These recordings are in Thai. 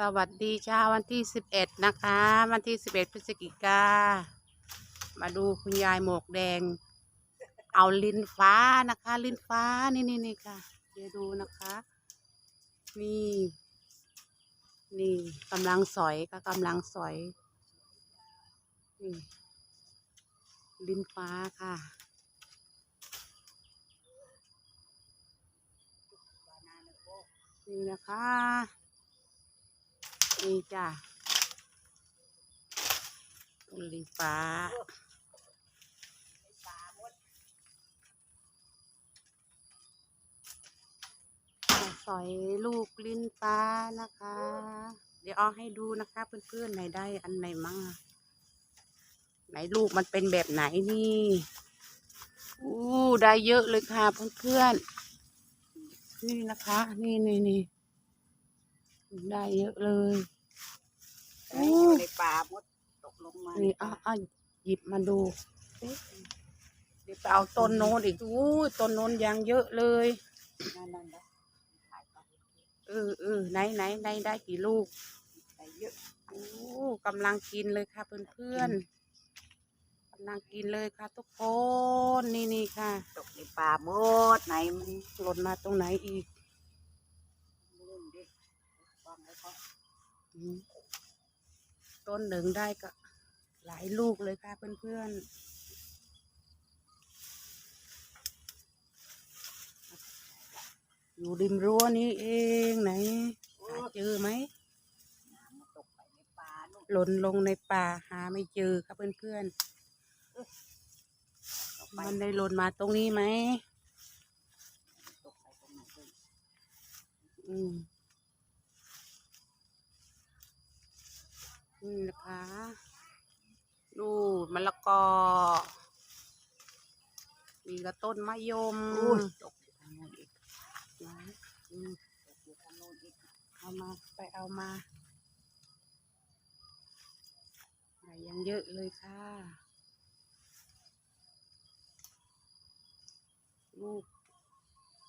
สวัสดีเช้าวันที่สิบเอ็ดนะคะ วันที่สิบเอ็ดพฤศจิกา มาดูคุณยายหมวกแดง เอาลิ้นฟ้านะคะ ลิ้นฟ้านี่นี่นี่ค่ะเดี๋ยวดูนะคะนี่นี่กำลังสอยก็กำลังสอยนี่ลิ้นฟ้าค่ะนี่นะคะ นี่จ้ะต้นลิ้นฟ้าสอยลูกลิ้นฟ้านะคะ เดี๋ยวเอาให้ดูนะคะ เพื่อนๆไหนได้อันไหนมั่งไหนลูกมันเป็นแบบไหนนี่อู้ได้เยอะเลยค่ะเพื่อนๆนี่นะคะ นี่นี่นี่ได้เยอะเลย ไอ้อยู่ในป่ามดตกลงมานี่อะอะหยิบมาดูสิเดี๋ยวไปเอาต้นโน้นอีกอู้ต้นโน้นยังเยอะเลย นั่นนั่นนะขายไปเออเออไหนไหนไหนได้กี่ลูกได้เยอะโอ้กำลังกินเลยค่ะเพื่อนๆกำลังกินเลยค่ะ ทุกคนนี่นี่ค่ะ ตกในป่าหมดไหนมันหล่นมาตรงไหนอีกเรื่องดิวางไว้ก่อนอืม ต้นหนึ่งได้ก็หลายลูกเลยค่ะเพื่อนๆ อยู่ริมรั้วนี้เองไหนหาเจอไหมหล่นลงในป่าหาไม่เจอครับเพื่อนๆ มันได้หล่นมาตรงนี้ไหมอืม นี่นะคะดูมะละกอ มีกระต้นมะยมอุ้ยตกอยู่ทางโน้นอีกนะอืมตกอยู่ทางโน้นอีกเอามาไปเอามาไหนยังเยอะเลยค่ะ ลูก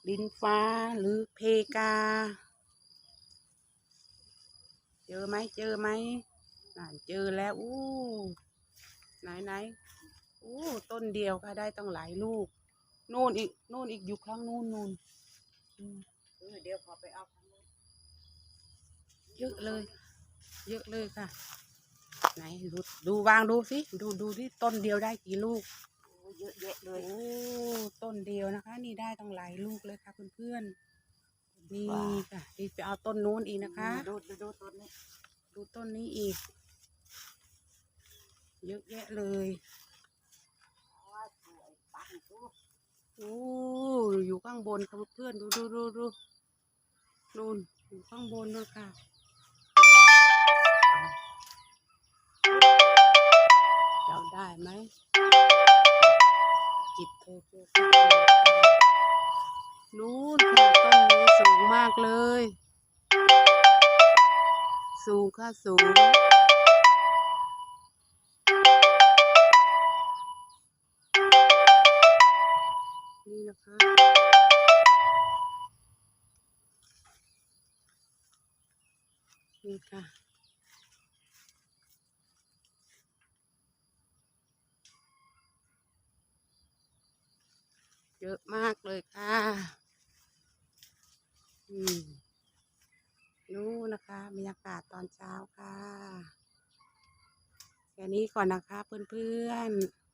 ลิ้นฟ้าหรือเพกา เจอไหมเจอไหม น่าเจอแล้วอู้ไหนไหนอู้ต้นเดียวค่ะได้ต้องหลายลูก นู่นอีกนู่นอีกอยู่ข้างนู่นนู่นอืมเออเดี๋ยวพอไปเอาทางโน้นเยอะเลย เยอะเลยค่ะ ไหนดูดูวางดูสิดูดูที่ต้นเดียวได้กี่ลูกโอ้เยอะแยะเลโอ้ยต้นเดียวนะคะ นี่ได้ต้องหลายลูกเลยค่ะเพื่อนๆนี่ค่ะนี่ไปเอาต้นนู้นอีกนะคะ ดูดูดูต้นนี้ดูต้นนี้อีก เยอะแยะเลยโอ้ยอยู่ข้างบนเพื่อนดูดูดูดูนู่นอยู่ข้างบนนู่นค่ะเราได้ไหมจิบเธอเจอค่ะนู่นค่ะต้นนี้สูงมากเลย สูงค่ะสูง นี่นะคะ นี่ค่ะ เยอะมากเลยค่ะอืมนู่นนะคะบรรยากาศตอนเช้าค่ะแค่นี้ก่อนนะคะเพื่อนๆ